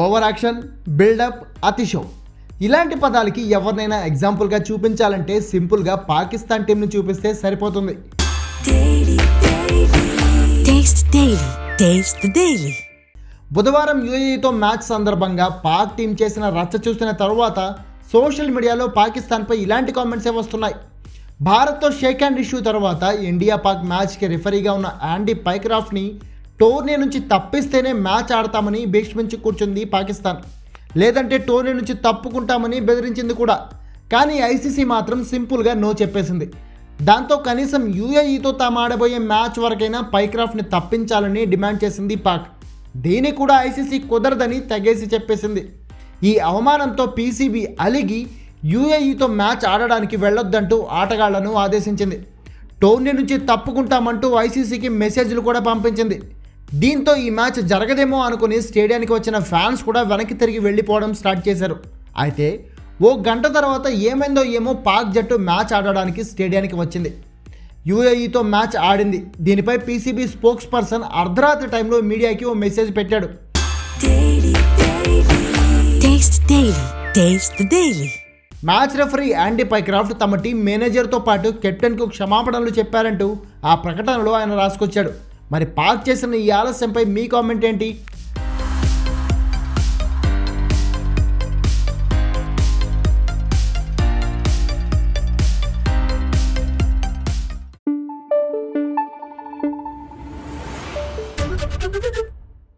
Over action buildup అతిశో ఇలాంటి పదాలకి ఎవరినైనా ఎగ్జాంపుల్గా చూపించాలంటే సింపుల్గా పాకిస్తాన్ టీంని చూపిస్తే సరిపోతుంది. బుధవారం యూఏఈతో మ్యాచ్ సందర్భంగా పాక్ టీం చేసిన రచ్చ చూసిన తరువాత సోషల్ మీడియాలో పాకిస్తాన్పై ఇలాంటి కామెంట్సే వస్తున్నాయి. భారత్తో షేక్ హ్యాండ్ ఇష్యూ తర్వాత ఇండియా పాక్ మ్యాచ్కి రిఫరీగా ఉన్న యాండీ పైక్రాఫ్ట్ని టోర్నీ నుంచి తప్పిస్తేనే మ్యాచ్ ఆడతామని భీష్మించి కూర్చుంది పాకిస్తాన్. లేదంటే టోర్నీ నుంచి తప్పుకుంటామని బెదిరించింది కూడా. కానీ ఐసీసీ మాత్రం సింపుల్గా నో చెప్పేసింది. దాంతో కనీసం యూఏఈతో తాము ఆడబోయే మ్యాచ్ వరకైనా పైక్రాఫ్ట్ని తప్పించాలని డిమాండ్ చేసింది పాక్. దీన్ని కూడా ఐసీసీ కుదరదని తెగేసి చెప్పేసింది. ఈ అవమానంతో పీసీబీ అలిగి యూఏఈతో మ్యాచ్ ఆడడానికి వెళ్ళొద్దంటూ ఆటగాళ్ళను ఆదేశించింది. టోర్నీ నుంచి తప్పుకుంటామంటూ ఐసీసీకి మెసేజ్లు కూడా పంపించింది. దీంతో ఈ మ్యాచ్ జరగదేమో అనుకుని స్టేడియానికి వచ్చిన ఫ్యాన్స్ కూడా వెనక్కి తిరిగి వెళ్ళిపోవడం స్టార్ట్ చేశారు. అయితే ఓ గంట తర్వాత ఏమైందో ఏమో పాక్ జట్టు మ్యాచ్ ఆడడానికి స్టేడియానికి వచ్చింది. యూఏఈతో మ్యాచ్ ఆడింది. దీనిపై పీసీబీ స్పోక్స్ పర్సన్ అర్ధరాత్రి టైంలో మీడియాకి ఓ మెసేజ్ పెట్టాడు. మ్యాచ్ రెఫరీ యాండీ పైక్రాఫ్ట్ తమ టీం మేనేజర్తో పాటు కెప్టెన్కు క్షమాపణలు చెప్పారంటూ ఆ ప్రకటనలో ఆయన రాసుకొచ్చాడు. మరి పార్క్ చేసిన ఈ ఆలస్యంపై మీ కామెంట్ ఏంటి